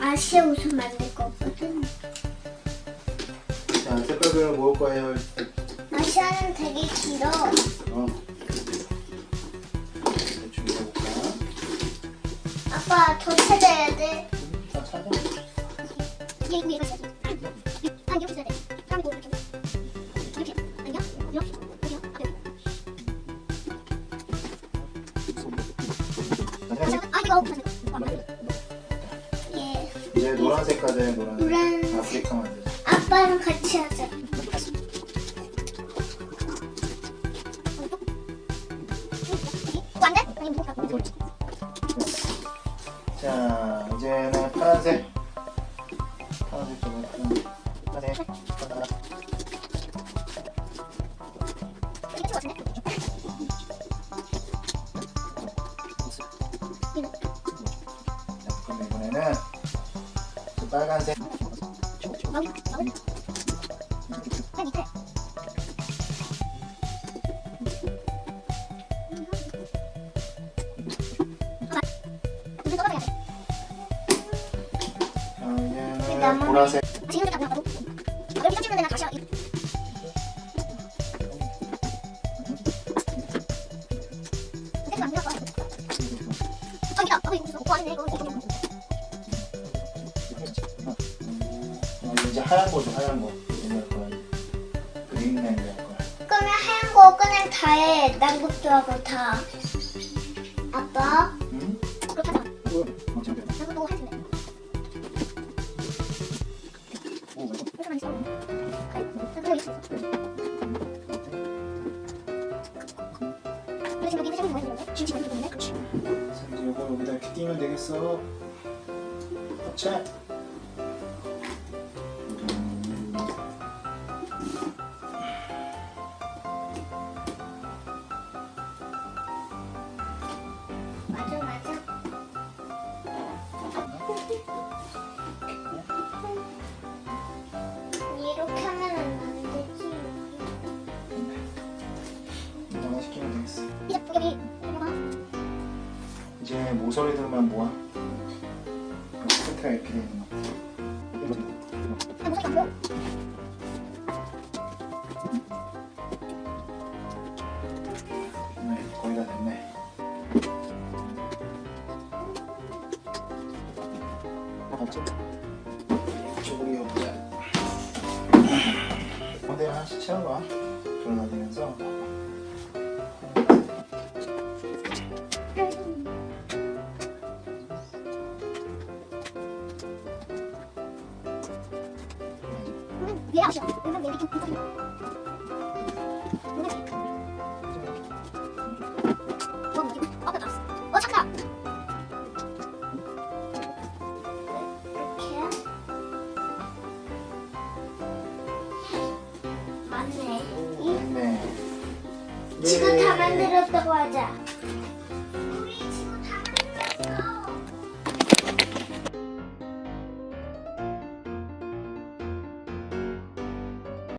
아시아 웃음 만들 거거든. 자, 색깔별로 모을 거예요. 아시아는 되게 길어. 어. 대충 해볼까? 아빠 더 찾아야 돼. 다 찾아. 이게 이거 아, 여기. 아 이거 없어. 예. 이제 노란색 가져요, 노란색. 노란- 아프리카 만들. 아빠랑 같이 하자. 이거 안 돼? 아니 뭐 갖고. 자, 이제는 파란색. 파란색 좀 해. 파란색. 이거 이번에는 그 빨간색. 여기. 보라색. 지금 다 나가고. 여기 서 찍는데 나 다시 와. 이거. 안 나와. 저기다. 어 이거 무슨 오빠 아니네 이거. 이거. 어, 이제 하얀 거죠, 하얀 거. 옛날 거. 할 거야. 그러면 하얀 거 그냥 다 해. 남극도 하고 다. 아빠. 응? 뭐야? 어. 그래. 있어. 근데 지금 여기 뭐야? 지금 지금 그치. 이제 이거 여기다 이렇게 띄면 되겠어. 자. 이제 모서리들만 모아. 끝에 이렇게 돼 있는 안 보여? 네, 거의 다 됐네. 이쪽으로 해보자. 근데 하나씩 채워봐. 돌아다니면서. 내리. 뭐. 어. 이렇게. 맞네. 됐네. 지금 다 예. 만들었다고 하자.